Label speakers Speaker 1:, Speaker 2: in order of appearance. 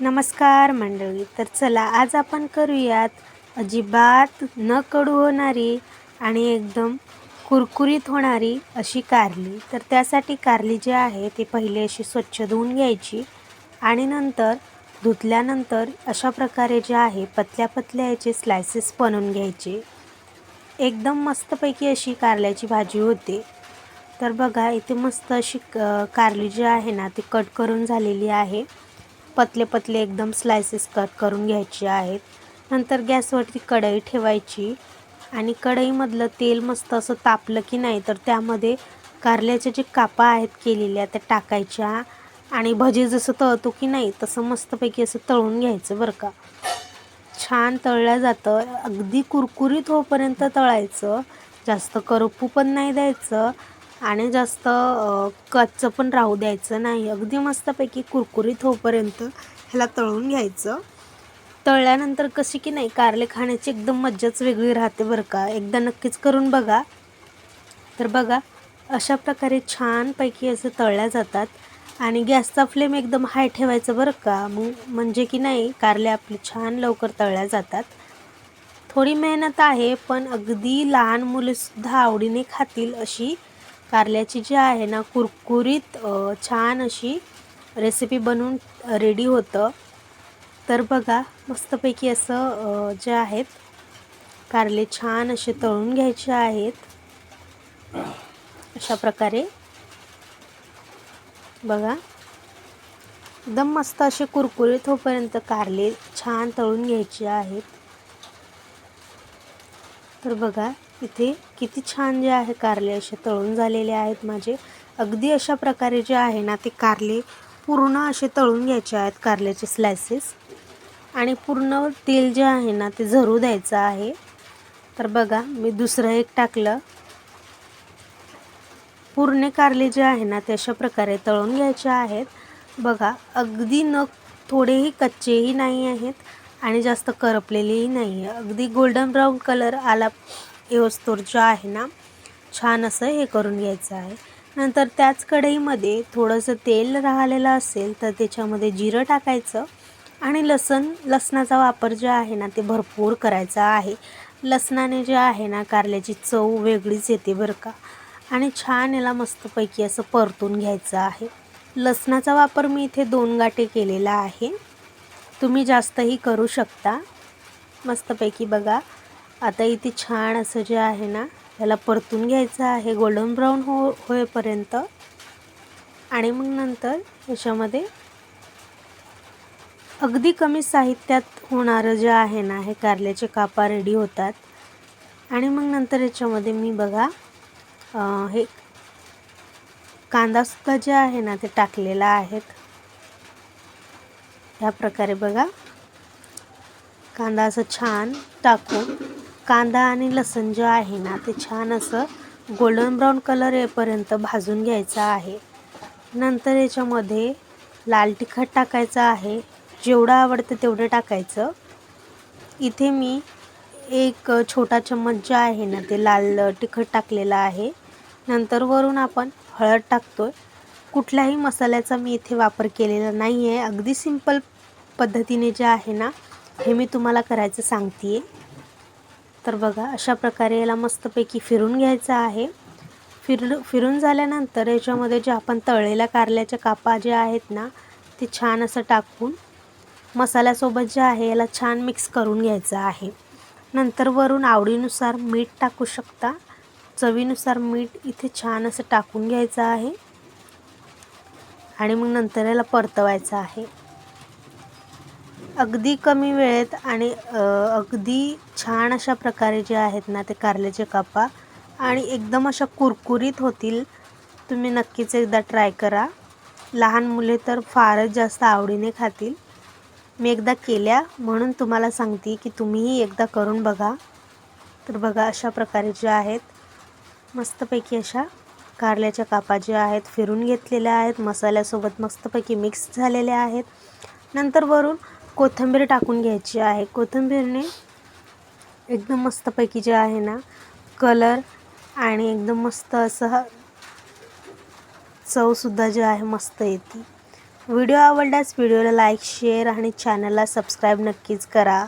Speaker 1: नमस्कार मंडळी तर चला आज आपण करूयात अजिबात न कडू होणारी आणि एकदम कुरकुरीत होणारी अशी कारली. तर त्यासाठी कारली जी आहे ती पहिले अशी स्वच्छ धुवून घ्यायची आणि नंतर धुतल्यानंतर अशा प्रकारे जे आहे पतल्या पतल्या याचे स्लायसेस बनवून घ्यायचे. एकदम मस्तपैकी अशी कारल्याची भाजी होते. तर बघा इथे मस्त अशी कारली जी आहे ना ती कट करून झालेली आहे. पतले पतले एकदम स्लायसेस कट करून घ्यायचे आहेत. नंतर गॅसवरती कढई ठेवायची आणि कढईमधलं तेल मस्त असं तापलं की नाही तर त्यामध्ये कारल्याच्या जे कापा आहेत केलेल्या त्या टाकायच्या आणि भजी जसं तळतो की नाही तसं मस्तपैकी असं तळून घ्यायचं बरं का. छान तळलं जातं. अगदी कुरकुरीत होईपर्यंत तळायचं. जास्त करपू पण नाही द्यायचं. आणि जास्त कच्चं पण राहू द्यायचं नाही. अगदी मस्तपैकी कुरकुरीत होईपर्यंत ह्याला तळून घ्यायचं. तळल्यानंतर कशी की नाही कारले खाण्याची एकदम मज्जाच वेगळी राहते बरं का. एकदा नक्कीच करून बघा. तर बघा अशा प्रकारे छानपैकी असं तळल्या जातात. आणि गॅसचा फ्लेम एकदम हाय ठेवायचं बरं का. मग म्हणजे की नाही कारले आपले छान लवकर तळल्या जातात. थोडी मेहनत आहे पण अगदी लहान मुलेसुद्धा आवडीने खातील अशी कारल्याची जी आहे ना कुरकुरीत छान अशी रेसिपी बनवून रेडी होतं. तर बघा मस्तपैकी असं जे आहेत कारले छान असे तळून घ्यायचे आहेत. अशा प्रकारे. बघा. एकदम मस्त असे कुरकुरीत होपर्यंत कारले छान तळून घ्यायचे आहेत. तर बघा. इथे किती छान जे आहे कारले असे तळून झालेले आहेत माझे. अगदी अशा प्रकारे जे आहे ना ते कारले पूर्ण असे तळून घ्यायचे आहेत कारल्याचे स्लायसेस आणि पूर्ण तेल जे आहे ना ते झरू द्यायचं आहे. तर बघा मी दुसरं एक टाकलं. पूर्ण कारले जे आहे ना ते अशा प्रकारे तळून घ्यायचे आहेत. बघा अगदी न थोडेही कच्चेही नाही आहेत आणि जास्त करपलेलेही नाही आहे अगदी गोल्डन ब्राऊन कलर आला व्यवस्थोर जो आहे ना छान असं हे करून घ्यायचं आहे. नंतर त्याच कढईमध्ये थोडंसं तेल राहिलेलं असेल तर त्याच्यामध्ये जिरं टाकायचं आणि लसण लसणाचा वापर जो आहे ना ते भरपूर करायचा आहे. लसणाने जे आहे ना कारल्याची चव वेगळीच येते बरं का. आणि छान याला मस्तपैकी असं परतून घ्यायचं आहे. लसणाचा वापर मी इथे दोन गाठे केलेला आहे. तुम्ही जास्तही करू शकता. मस्तपैकी बघा. आता इथे छान असं जे आहे ना त्याला परतून घ्यायचं आहे गोल्डन ब्राऊन हो होईपर्यंत. आणि मग नंतर याच्यामध्ये अगदी कमी साहित्यात होणारं जे आहे ना हे कारल्याचे कापा रेडी होतात. आणि मग नंतर याच्यामध्ये मी बघा हे कांदासुद्धा जे आहे ना ते टाकलेला आहेत. ह्या प्रकारे बघा कांदा असं छान टाकून कांदा आणि लसण जे आहे ना ते छान असं गोल्डन ब्राऊन कलर येईपर्यंत भाजून घ्यायचं आहे. नंतर याच्यामध्ये लाल तिखट टाकायचं आहे. जेवढं आवडतं तेवढं टाकायचं. इथे मी एक छोटा चम्मच जे आहे ना ते लाल तिखट टाकलेलं आहे. नंतर वरून आपण हळद टाकतो आहे कुठल्याही मसाल्याचा मी इथे वापर केलेला नाही आहे अगदी सिंपल पद्धतीने जे आहे ना हे मी तुम्हाला करायचं सांगते आहे तर बघा अशा प्रकारे याला मस्तपैकी फिरून घ्यायचं आहे. फिर फिरून झाल्यानंतर याच्यामध्ये जे आपण तळलेल्या कारल्याच्या कापा जे आहेत ना ते छान असं टाकून मसाल्यासोबत जे आहे याला छान मिक्स करून घ्यायचं आहे. नंतर वरून आवडीनुसार मीठ टाकू शकता. चवीनुसार मीठ इथे छान असं टाकून घ्यायचं आहे. आणि मग नंतर याला परतवायचं आहे. अगदी कमी वेळेत आणि अगदी छान अशा प्रकारे जे आहेत ना ते कारल्याचे कापा आणि एकदम अशा कुरकुरीत होतील तुम्ही नक्कीच एकदा ट्राय करा. लहान मुले तर फारच जास्त आवडीने खातील. मी एकदा केल्या म्हणून तुम्हाला सांगते की तुम्हीही एकदा करून बघा. तर बघा अशा प्रकारे जे आहेत मस्तपैकी अशा कारल्याच्या कापा ज्या आहेत फिरून घेतलेल्या आहेत मसाल्यासोबत मस्तपैकी मिक्स झालेल्या आहेत. नंतर वरून कोथिंबीर टाकून घ्यायची आहे. कोथिंबीरने एकदम मस्तपैकी जे आहे ना कलर आणि एकदम मस्त असं चवसुद्धा जे आहे मस्त येते. व्हिडिओ आवडल्यास व्हिडिओला लाईक शेअर आणि चॅनलला सबस्क्राईब नक्कीच करा.